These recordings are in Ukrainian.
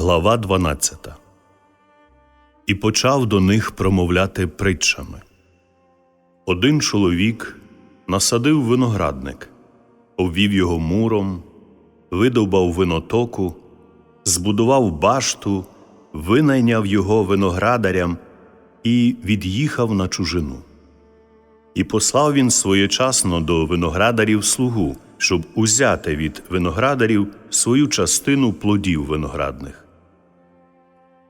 Глава 12 І почав до них промовляти притчами. Один чоловік насадив виноградник, обвів його муром, видовбав винотоку, збудував башту, винайняв його виноградарям і від'їхав на чужину. І послав він своєчасно до виноградарів слугу, щоб узяти від виноградарів свою частину плодів виноградних.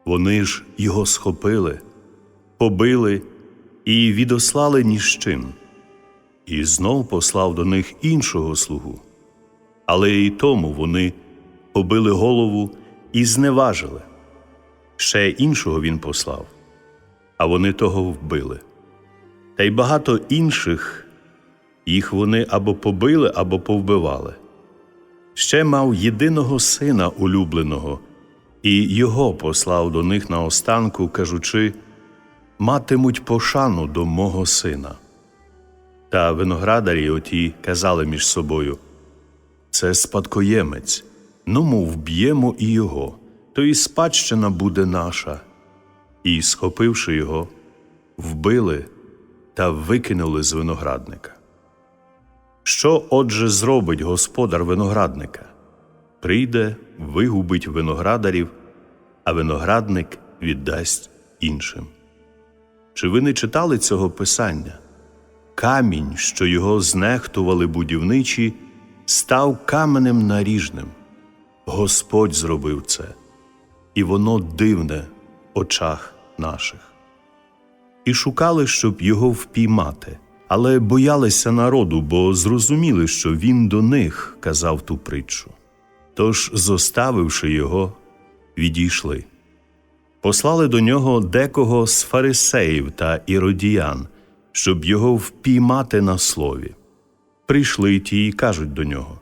Вони ж його схопили, побили і відослали ні з чим, і знов послав до них іншого слугу. Але й тому вони побили голову і зневажили. Ще іншого він послав, а вони того вбили. Та й багато інших їх вони або побили, або повбивали. Ще мав єдиного сина улюбленого, і його послав до них на кажучи матимуть пошану до мого сина. Та виноградарі оті казали між собою це спадкоємець, мов вб'ємо і його, то і спадщина буде наша. І, схопивши його, вбили та викинули з виноградника. Що отже зробить господар виноградника? Прийде, вигубить виноградарів, а виноградник віддасть іншим. Чи ви не читали цього писання? Камінь, що його знехтували будівничі, став каменем наріжним. Господь зробив це, і воно дивне в очах наших. І шукали, щоб його впіймати, але боялися народу, бо зрозуміли, що він до них казав ту притчу. Тож, зоставивши його, відійшли. Послали до нього декого з фарисеїв та іродіян, щоб його впіймати на слові. Прийшли ті й кажуть до нього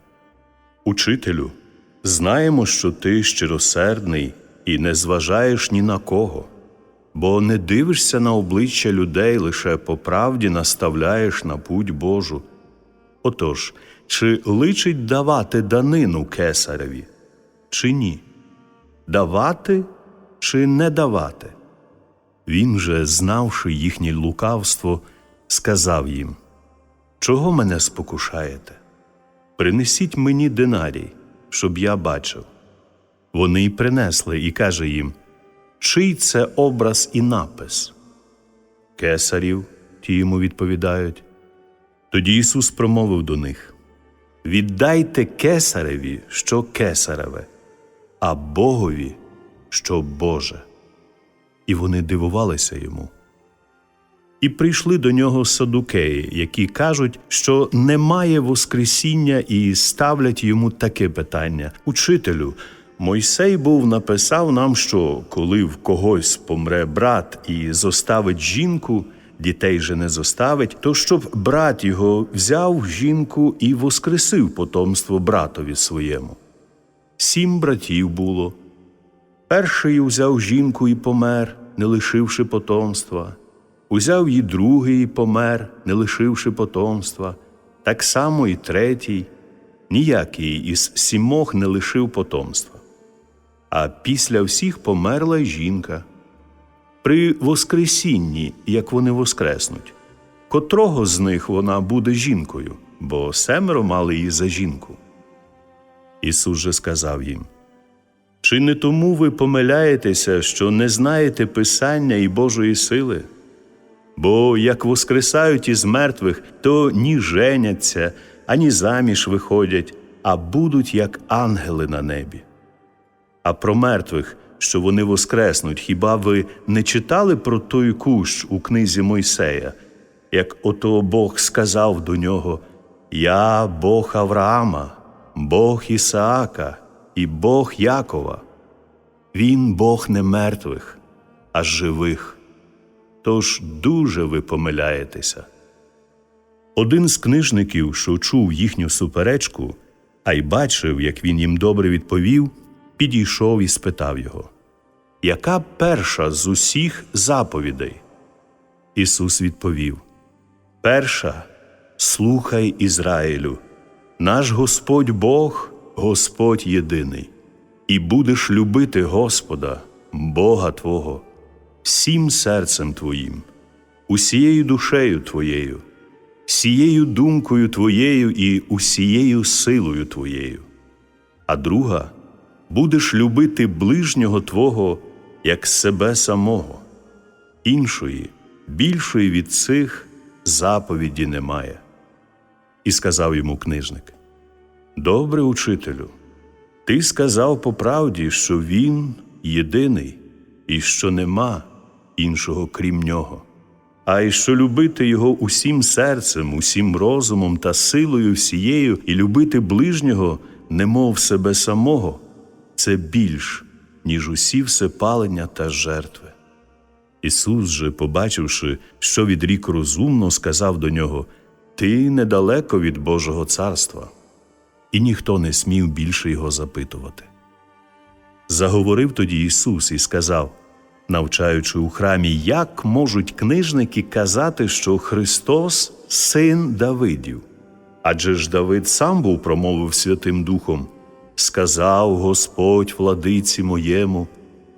Учителю, знаємо, що ти щиросердний і не зважаєш ні на кого, бо не дивишся на обличчя людей, лише по правді наставляєш на путь Божу. Отож, чи личить давати данину кесареві, чи ні? Давати чи не давати? Він же, знавши їхнє лукавство, сказав їм Чого мене спокушаєте? Принесіть мені динарій, щоб я бачив. Вони й принесли і каже їм Чий це образ і напис? Кесарів, ті йому відповідають. Тоді Ісус промовив до них Віддайте кесареві, що кесареве, а Богові, що Боже. І вони дивувалися йому. І прийшли до нього садукеї, які кажуть, що немає Воскресіння, і ставлять йому таке питання Учителю, Мойсей був написав нам, що коли в когось помре брат і зоставить жінку, дітей же не зоставить, то щоб брат його взяв жінку і воскресив потомство братові своєму. Сім братів було. Перший узяв жінку і помер, не лишивши потомства, узяв її другий і помер, не лишивши потомства, так само і третій, ніякий із сімох не лишив потомства. А після всіх померла жінка. При Воскресінні, як вони воскреснуть, котрого з них вона буде жінкою, бо семеро мали її за жінку. Ісус же сказав їм Чи не тому ви помиляєтеся, що не знаєте Писання і Божої сили? Бо як воскресають із мертвих, то ні женяться, ані заміж виходять, а будуть як ангели на небі. А про мертвих, що вони воскреснуть, хіба ви не читали про той кущ у книзі Мойсея, як ото Бог сказав до нього Я Бог Авраама, Бог Ісаака і Бог Якова. Він Бог не мертвих, а живих. Тож дуже ви помиляєтеся. Один з книжників, що чув їхню суперечку, а й бачив, як він їм добре відповів, підійшов і спитав його Яка перша з усіх заповідей? Ісус відповів Перша, слухай Ізраїлю, наш Господь Бог, Господь єдиний. і будеш любити Господа, Бога Твого, всім серцем Твоїм, усією душею Твоєю, всією думкою Твоєю і усією силою Твоєю. А друга будеш любити ближнього Твого як себе самого. Іншої, більшої від цих заповіді немає. І сказав йому книжник: Добре, учителю, ти сказав по правді, що він єдиний, і що нема іншого крім нього, а й що любити його усім серцем, усім розумом та силою всією, і любити ближнього, немов себе самого, це більш, ніж усі всепалення та жертви. Ісус же, побачивши, що відрік розумно, сказав до нього: Ти недалеко від Божого царства. І ніхто не смів більше його запитувати. Заговорив тоді Ісус і сказав, навчаючи у храмі, як можуть книжники казати, що Христос син Давидів. Адже ж Давид сам був промовив Святим Духом: Сказав Господь владиці моєму,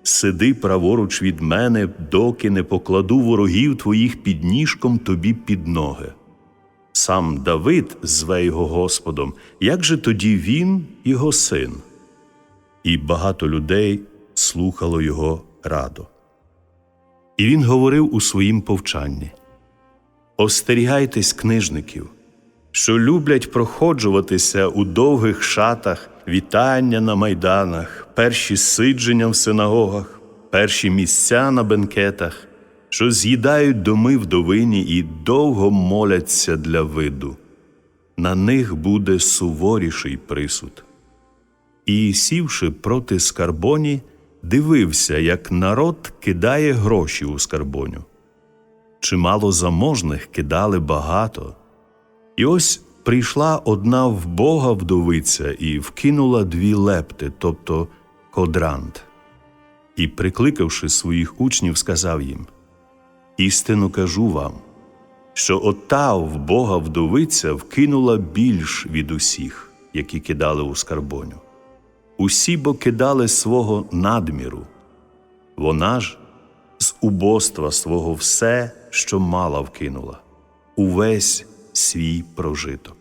сиди праворуч від мене, доки не покладу ворогів твоїх під ніжком тобі під ноги. Сам Давид зве його Господом, як же тоді він, його син? І багато людей слухало його радо. І він говорив у своїм повчанні: Остерігайтесь книжників, що люблять проходжуватися у довгих шатах, вітання на майданах, перші сидження в синагогах, перші місця на бенкетах, що з'їдають доми вдовині і довго моляться для виду. На них буде суворіший присуд. І, сівши проти скарбоні, дивився, як народ кидає гроші у скарбоню. Чимало заможних кидали багато. І ось прийшла одна в Бога вдовиця і вкинула дві лепти, тобто кодрант. І, прикликавши своїх учнів, сказав їм: Істину кажу вам, що ота в Бога вдовиця вкинула більш від усіх, які кидали у скарбоню. Усі бо кидали свого надміру, вона ж з убоства свого все, що мала вкинула, увесь свій прожиток.